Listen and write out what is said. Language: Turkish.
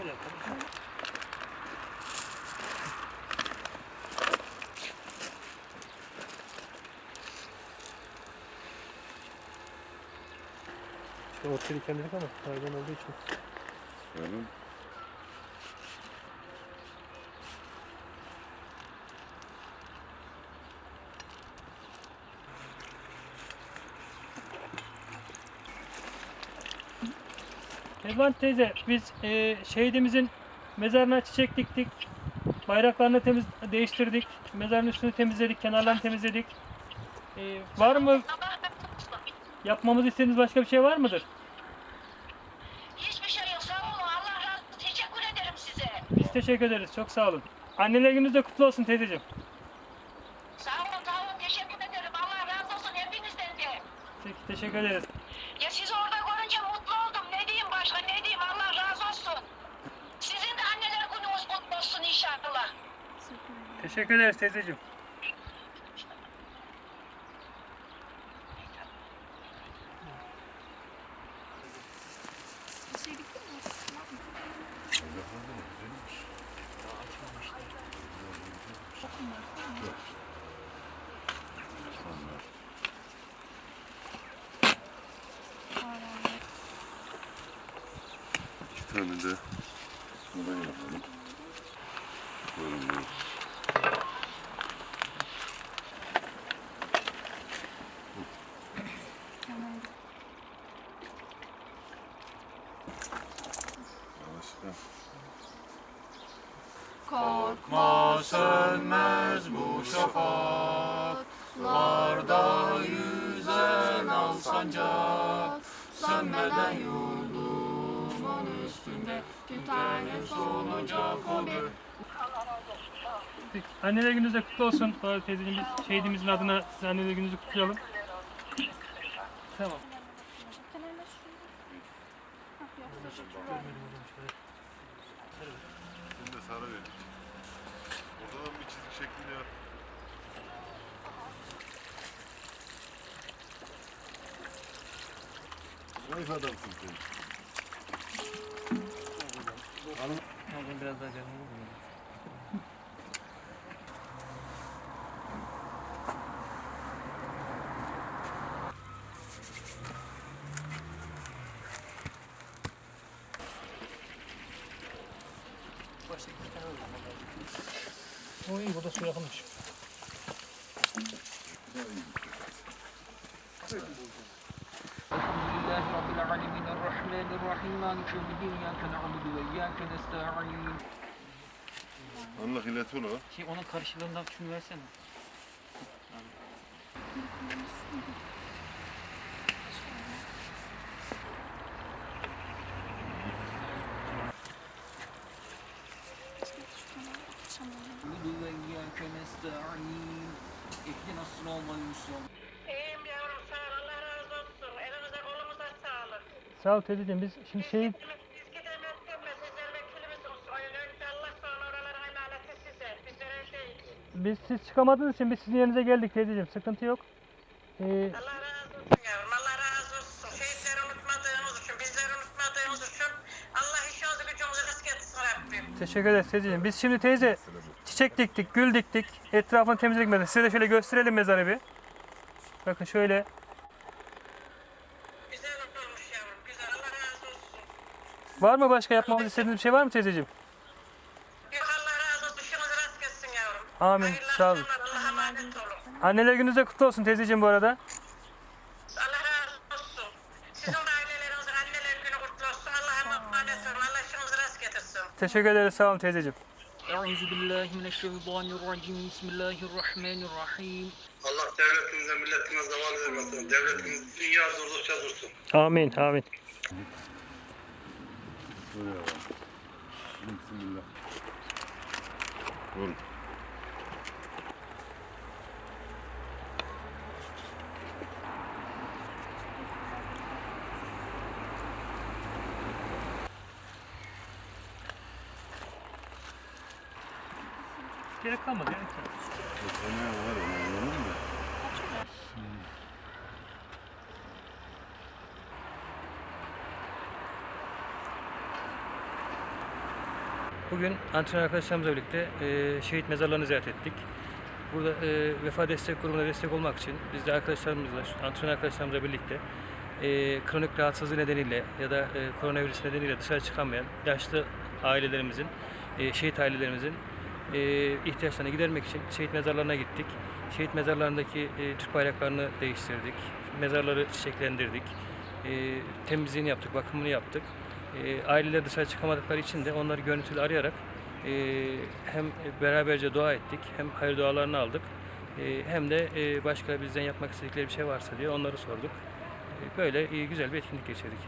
Böyle konuşalım. İşte ot dikenlik ama hayvan olduğu için. Öyle mi? Elvan teyze biz e, şehidimizin mezarına çiçek diktik. Bayraklarını temiz değiştirdik. Mezarın üstünü temizledik, kenarlarını temizledik. E, var mı yapmamızı istediğiniz başka bir şey var mıdır? Hiçbir şey yok. Sağ olun. Allah razı olsun. Teşekkür ederim size. Biz teşekkür ederiz. Çok sağ olun. Anneler gününüz de kutlu olsun teyzeciğim. Sağ olun. Sağ olun. Teşekkür ederim. Allah razı olsun hepinizden de. Peki, teşekkür ederiz. Ya sizi orada görünce mutlu oldum. Ne diyeyim başka ne diyeyim. Allah razı olsun. Sizin de anneler gününüz kutlu olsun inşallah. Teşekkür ederiz teyzeciğim. iki tane de buradan yapalım. Buyurun buyurun. Sönmez bu şafaklarda yüzen al sancak Sönmeden yurdumun üstünde tütene solacak o bir Peki, Anneler gününüz de kutlu olsun. Arada teyzeciğim biz şehidimizin adına size anneler gününüzü kutlayalım. Tamam. Bunu da Sara Orada da bir çizik şeklinde var. Zayıf adamsın sen. Alın. Alın biraz daha canım olur mu? Başka bir tane olur mu? Bu iyi, bu da su yakınmış. Allah ilet ola. Şey onun karşılığından şunu versene. Rabbuke nesta'in. İhdina sınav müslim. İyiyim yavrum sağ ol. Allah razı olsun. Elinize kolumuza sağlık. Sağ ol teyzeciğim. Biz şimdi şey... Biz siz çıkamadığınız için biz sizin yerinize geldik teyzeciğim. Sıkıntı yok. Ee... Allah razı olsun yavrum. Allah razı olsun. Şehitleri unutmadığınız için, bizleri unutmadığınız için Allah işinizi gücünüzü risk etsin Rabbim. Teşekkür ederiz teyzeciğim. Biz şimdi teyze çiçek diktik, gül diktik. Etrafını temizledik mesela. Size de şöyle gösterelim mezarı bir. Bakın şöyle. Güzel yavrum. Güzel. Allah razı olsun. Var mı başka yapmamızı istediğiniz bir şey var mı teyzeciğim? Yok Allah razı olsun. İşinizi rast gelsin yavrum. Amin, Hayırlı sağ olun. akşamlar. Allah'a emanet olun. Anneler gününüz de kutlu olsun teyzeciğim bu arada. Allah razı olsun. Sizin de ailelerinizin anneler günü kutlu olsun. Allah'a emanet olun. Allah işinizi rast getirsin. Teşekkür ederiz. Sağ olun teyzeciğim. Euzu billahi mineşşeytanirracim. Bismillahirrahmanirrahim. Allah devletimize, milletimize zeval vermesin. Devletimiz dünya durdukça dursun. Amin, amin. Bismillah. Vurun. Gerek kalmadı ya. Ne var ona inanır mı? Bugün antrenör arkadaşlarımızla birlikte e, şehit mezarlarını ziyaret ettik. Burada e, Vefa Destek Grubuna destek olmak için biz de arkadaşlarımızla, antrenör arkadaşlarımızla birlikte e, kronik rahatsızlığı nedeniyle ya da e, koronavirüs nedeniyle dışarı çıkamayan yaşlı ailelerimizin, e, şehit ailelerimizin e, ihtiyaçlarını gidermek için şehit mezarlarına gittik. Şehit mezarlarındaki e, Türk bayraklarını değiştirdik. Mezarları çiçeklendirdik. E, temizliğini yaptık, bakımını yaptık. E, aileler dışarı çıkamadıkları için de onları görüntülü arayarak e, hem beraberce dua ettik, hem hayır dualarını aldık. E, hem de e, başka bizden yapmak istedikleri bir şey varsa diye onları sorduk. E, Böyle e, güzel bir etkinlik geçirdik.